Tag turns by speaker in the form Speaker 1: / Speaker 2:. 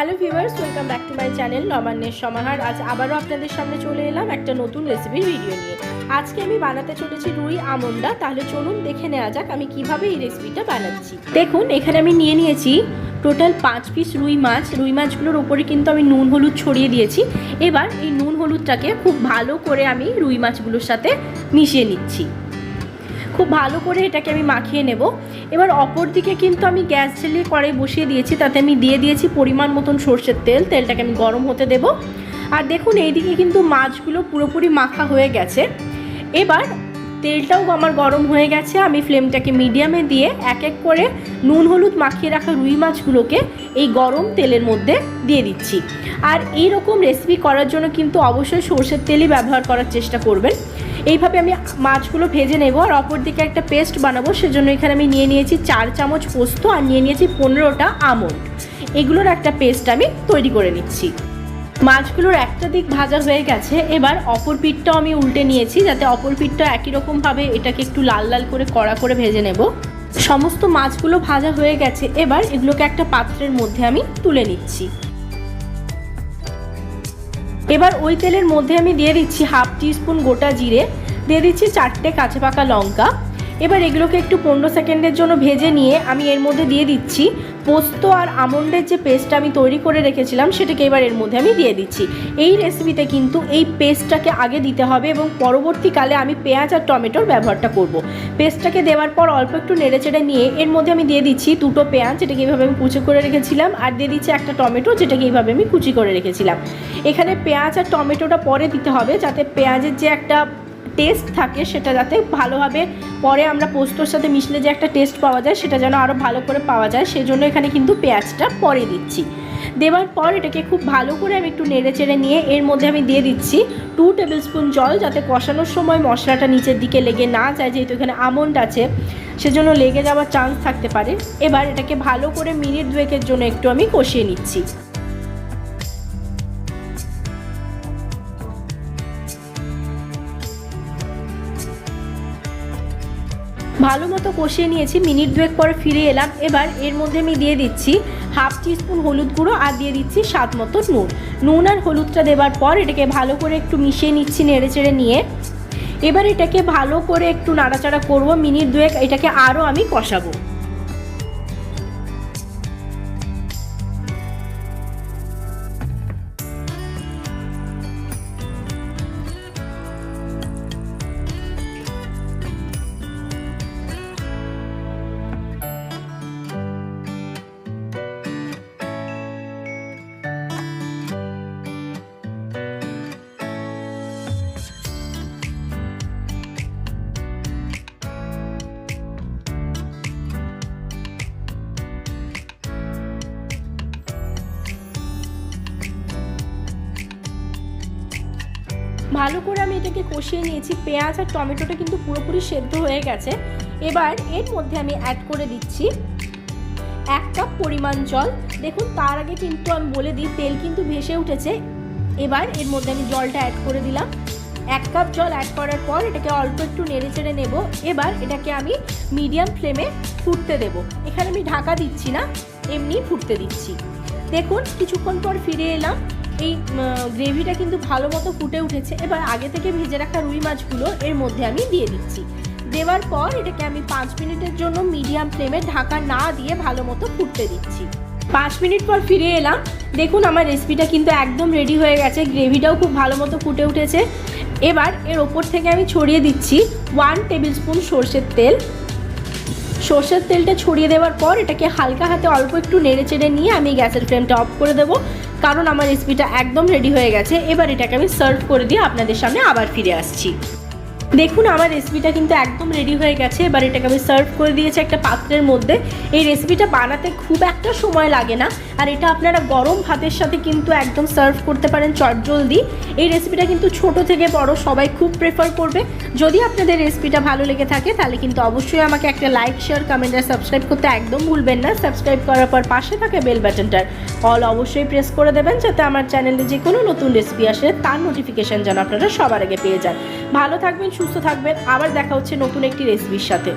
Speaker 1: Hello viewers, welcome back to my channel নবান্নের সমাহার। আজ আবারও আপনাদের সামনে চলে এলাম একটা নতুন রেসিপির ভিডিও নিয়ে। আজকে আমি বানাতে চলেছি রুই আমন্ডা। তাহলে চলুন দেখে নেওয়া যাক আমি কীভাবে এই রেসিপিটা বানাচ্ছি। দেখুন, এখানে আমি নিয়ে নিয়েছি টোটাল পাঁচ পিস রুই মাছ। রুই মাছগুলোর ওপরে কিন্তু আমি নুন, হলুদ ছড়িয়ে দিয়েছি। এবার এই নুন, হলুদটাকে খুব ভালো করে আমি রুই মাছগুলোর সাথে মিশিয়ে নিচ্ছি। খুব ভালো করে এটাকে আমি মাখিয়ে নেব। এবার অপর দিকে কিন্তু আমি গ্যাস জ্বালিয়ে কড়াই বসিয়ে দিয়েছি, তাতে আমি দিয়ে দিয়েছি পরিমাণ মতন সর্ষের তেল, তেলটাকে আমি গরম হতে দেব। আর দেখুন, এইদিকে কিন্তু মাছগুলো পুরোপুরি মাখা হয়ে গেছে। এবার তেলটাও আমার গরম হয়ে গেছে, আমি ফ্লেমটাকে মিডিয়ামে দিয়ে এক এক করে নুন, হলুদ মাখিয়ে রাখা রুই মাছগুলোকে এই গরম তেলের মধ্যে দিয়ে দিচ্ছি। আর এই রকম রেসিপি করার জন্য কিন্তু অবশ্যই সর্ষের তেলই ব্যবহার করার চেষ্টা করবেন। এইভাবে আমি মাছগুলো ভেজে নেব আর অপর দিকে একটা পেস্ট বানাবো, সেজন্য এখানে আমি নিয়ে নিয়েছি চার চামচ পোস্ত আর নিয়ে নিয়েছি পনেরোটা আমন্ড। এগুলোর একটা পেস্ট আমি তৈরি করে নিচ্ছি। মাছগুলোর একটা দিক ভাজা হয়ে গেছে, এবার অপর পিঠটাও আমি উল্টে নিয়েছি, যাতে অপর পিঠটা একই রকমভাবে এটাকে একটু লাল লাল করে কড়া করে ভেজে নেব। সমস্ত মাছগুলো ভাজা হয়ে গেছে, এবার এগুলোকে একটা পাত্রের মধ্যে আমি তুলে নিচ্ছি। এবার ওই তেলের মধ্যে আমি দিয়ে দিচ্ছি হাফ টিস্পুন গোটা জিরে, দিয়ে দিচ্ছি চারটে কাঁচা পাকা লঙ্কা এবার এগুলোকে একটু পনেরো সেকেন্ডের জন্য ভেজে নিয়ে আমি এর মধ্যে দিয়ে দিচ্ছি পোস্ত আর আমন্ডের যে পেস্টটা আমি তৈরি করে রেখেছিলাম, সেটাকে এবার এর মধ্যে আমি দিয়ে দিচ্ছি এই রেসিপিতে কিন্তু এই পেস্টটাকে আগে দিতে হবে এবং পরবর্তীকালে আমি পেঁয়াজ আর টমেটোর ব্যবহারটা করব। পেস্টটাকে দেওয়ার পর অল্প একটু নেড়েচেড়ে নিয়ে এর মধ্যে আমি দিয়ে দিচ্ছি দুটো পেঁয়াজ, যেটাকে এইভাবে আমি কুচি করে রেখেছিলাম, আর দিয়ে দিচ্ছি একটা টমেটো, যেটাকে এইভাবে আমি কুচি করে রেখেছিলাম এখানে পেঁয়াজ আর টমেটোটা পরে দিতে হবে, যাতে পেঁয়াজের যে একটা টেস্ট থাকে, সেটা যাতে ভালোভাবে পরে আমরা পোস্তর সাথে মিশলে যে একটা টেস্ট পাওয়া যায়, সেটা যেন আরও ভালো করে পাওয়া যায়, সেজন্য এখানে কিন্তু পেঁয়াজটা পরে দিচ্ছি। দেওয়ার পর এটাকে খুব ভালো করে আমি একটু নেড়ে চেড়ে নিয়ে এর মধ্যে আমি দিয়ে দিচ্ছি টু টেবিল স্পুন জল, যাতে কষানোর সময় মশলাটা নিচের দিকে লেগে না যায়, যেহেতু এখানে আমন্ড আছে, সেজন্য লেগে যাওয়ার চান্স থাকতে পারে। এবার এটাকে ভালো করে মিনিট দুয়েকের জন্য একটু আমি কষিয়ে নিচ্ছি। ভালো মতো কষিয়ে নিয়েছি, মিনিট দুয়েক পরে ফিরে এলাম। এবার এর মধ্যে আমি দিয়ে দিচ্ছি হাফ টিস্পুন হলুদ গুঁড়ো আর দিয়ে দিচ্ছি স্বাদ মতো নুন। নুন আর হলুদটা দেবার পর এটাকে ভালো করে একটু মিশিয়ে নিচ্ছি নেড়ে চেড়ে নিয়ে। এবার এটাকে ভালো করে একটু নাড়াচাড়া করব, মিনিট দুয়েক এটাকে আরও আমি কষাবো। ভালো করে আমি এটাকে কষিয়ে নিয়েছি। পেঁয়াজ আর টমেটোটা কিন্তু পুরোপুরি সেদ্ধ হয়ে গেছে। এবার এর মধ্যে আমি অ্যাড করে দিচ্ছি এক কাপ পরিমাণ জল। দেখুন, তার আগে কিন্তু আমি বলে দিই, তেল কিন্তু ভেসে উঠেছে। এবার এর মধ্যে আমি জলটা অ্যাড করে দিলাম। এক কাপ জল অ্যাড করার পর এটাকে অল্প একটু নেড়ে চেড়ে নেব। এবার এটাকে আমি মিডিয়াম ফ্লেমে ফুটতে দেব। এখানে আমি ঢাকা দিচ্ছি না এমনি ফুটতে দিচ্ছি। দেখুন, কিছুক্ষণ পর ফিরে এলাম। এই গ্রেভিটা কিন্তু ভালো মতো ফুটে উঠেছে। এবার আগে থেকে ভেজে রাখা রুই মাছগুলো এর মধ্যে আমি দিয়ে দিচ্ছি। দেওয়ার পর এটাকে আমি পাঁচ মিনিটের জন্য মিডিয়াম ফ্লেমে ঢাকা না দিয়ে ভালো মতো ফুটতে দিচ্ছি। পাঁচ মিনিট পর ফিরে এলাম। দেখুন আমার রেসিপিটা কিন্তু একদম রেডি হয়ে গেছে। গ্রেভিটাও খুব ভালো মতো ফুটে উঠেছে। এবার এর ওপর থেকে আমি ছড়িয়ে দিচ্ছি ওয়ান টেবিল স্পুন সর্ষের তেল। সর্ষের তেলটা ছড়িয়ে দেওয়ার পর এটাকে হালকা হাতে অল্প একটু নেড়ে চেড়ে নিয়ে আমি গ্যাসের ফ্লেমটা অফ করে দেবো। কারণ আমার রেসিপিটা একদম রেডি হয়ে গেছে। এবার এটাকে আমি সার্ভ করে দিয়ে আপনাদের সামনে আবার ফিরে আসছি। দেখুন, আমার রেসিপিটা কিন্তু একদম রেডি হয়ে গেছে। এবার এটাকে আমি সার্ভ করে দিয়েছি একটা পাত্রের মধ্যে। এই রেসিপিটা বানাতে খুব একটা সময় লাগে না। আর এটা আপনারা গরম ভাতের সাথে কিন্তু একদম সার্ভ করতে পারেন চটজলদি এই রেসিপিটা কিন্তু ছোট থেকে বড় সবাই খুব প্রেফার করবে। যদি আপনাদের রেসিপিটা ভালো লেগে থাকে, তাহলে কিন্তু অবশ্যই আমাকে একটা লাইক শেয়ার কমেন্ট আর সাবস্ক্রাইব করতে একদম ভুলবেন না। সাবস্ক্রাইব করার পর পাশে থাকে বেল বাটনটার অল অবশ্যই প্রেস করে দেবেন, যাতে আমার চ্যানেলে যে কোনো নতুন রেসিপি আসে, তার নোটিফিকেশান যেন আপনারা সবার আগে পেয়ে যান। ভালো থাকবেন, সুস্থ থাকবেন। আবার দেখা হচ্ছে নতুন একটি রেসিপির সাথে।